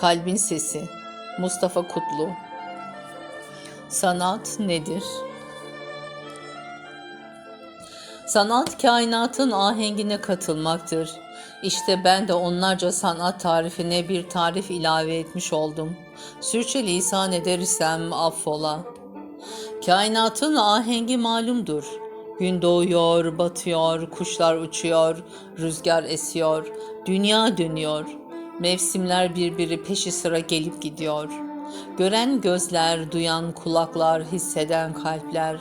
Kalbin Sesi Mustafa Kutlu Sanat nedir? Sanat kainatın ahengine katılmaktır. İşte ben de onlarca sanat tarifine bir tarif ilave etmiş oldum. Sürçülisan edersem affola. Kainatın ahengi malumdur. Gün doğuyor, batıyor, kuşlar uçuyor, rüzgar esiyor, dünya dönüyor. Mevsimler birbiri peşi sıra gelip gidiyor. Gören gözler, duyan kulaklar, hisseden kalpler.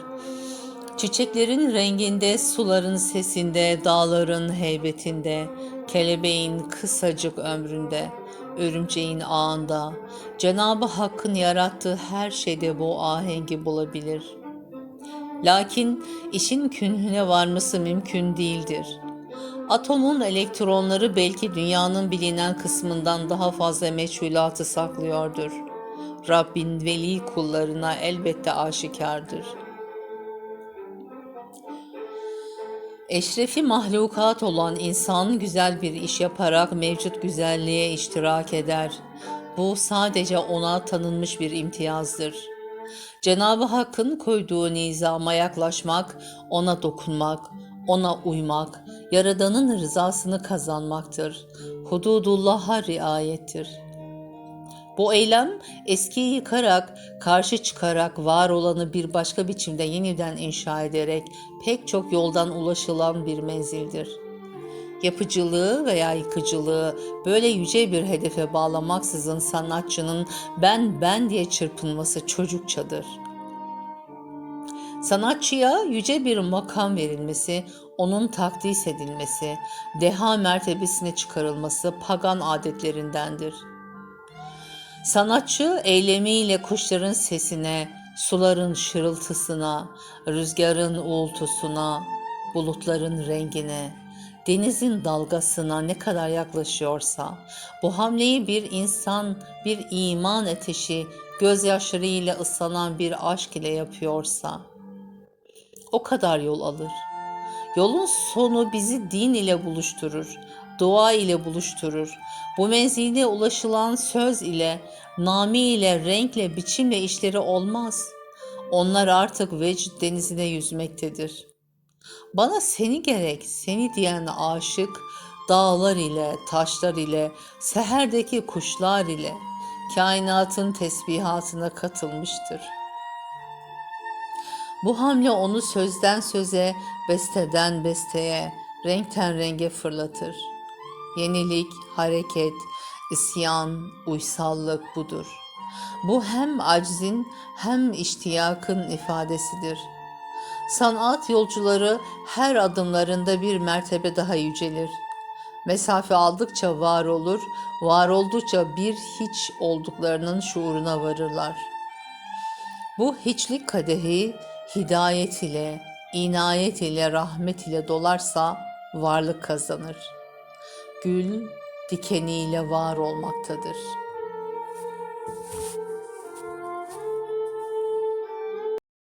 Çiçeklerin renginde, suların sesinde, dağların heybetinde, kelebeğin kısacık ömründe, örümceğin ağında, Cenabı Hakk'ın yarattığı her şeyde bu ahengi bulabilir. Lakin işin künhüne varması mümkün değildir. Atomun elektronları belki dünyanın bilinen kısmından daha fazla meçhulatı saklıyordur. Rabbin veli kullarına elbette aşikardır. Eşrefi mahlukat olan insan güzel bir iş yaparak mevcut güzelliğe iştirak eder. Bu sadece ona tanınmış bir imtiyazdır. Cenab-ı Hakk'ın koyduğu nizama yaklaşmak, ona dokunmak, ona uymak, Yaradan'ın rızasını kazanmaktır. Hududullah'a riayettir. Bu eylem eskiyi yıkarak, karşı çıkarak, var olanı bir başka biçimde yeniden inşa ederek pek çok yoldan ulaşılan bir menzildir. Yapıcılığı veya yıkıcılığı böyle yüce bir hedefe bağlamaksızın sanatçının ben ben diye çırpınması çocukçadır. Sanatçıya yüce bir makam verilmesi, onun takdis edilmesi, deha mertebesine çıkarılması pagan adetlerindendir. Sanatçı eylemiyle kuşların sesine, suların şırıltısına, rüzgarın uğultusuna, bulutların rengine, denizin dalgasına ne kadar yaklaşıyorsa, bu hamleyi bir insan, bir iman ateşi, gözyaşlarıyla ıslanan bir aşk ile yapıyorsa, o kadar yol alır. Yolun sonu bizi din ile buluşturur, dua ile buluşturur. Bu menzile ulaşılan söz ile, nami ile, renkle, biçimle işleri olmaz. Onlar artık vecd denizine yüzmektedir. Bana seni gerek, seni diyen aşık, dağlar ile, taşlar ile, seherdeki kuşlar ile, kainatın tesbihatına katılmıştır.'' Bu hamle onu sözden söze, besteden besteye, renkten renge fırlatır. Yenilik, hareket, isyan, uysallık budur. Bu hem aczin hem iştiyakın ifadesidir. Sanat yolcuları her adımlarında bir mertebe daha yücelir. Mesafe aldıkça var olur, var oldukça bir hiç olduklarının şuuruna varırlar. Bu hiçlik kadehi hidayet ile, inayet ile, rahmet ile dolarsa varlık kazanır. Gül dikeniyle var olmaktadır.''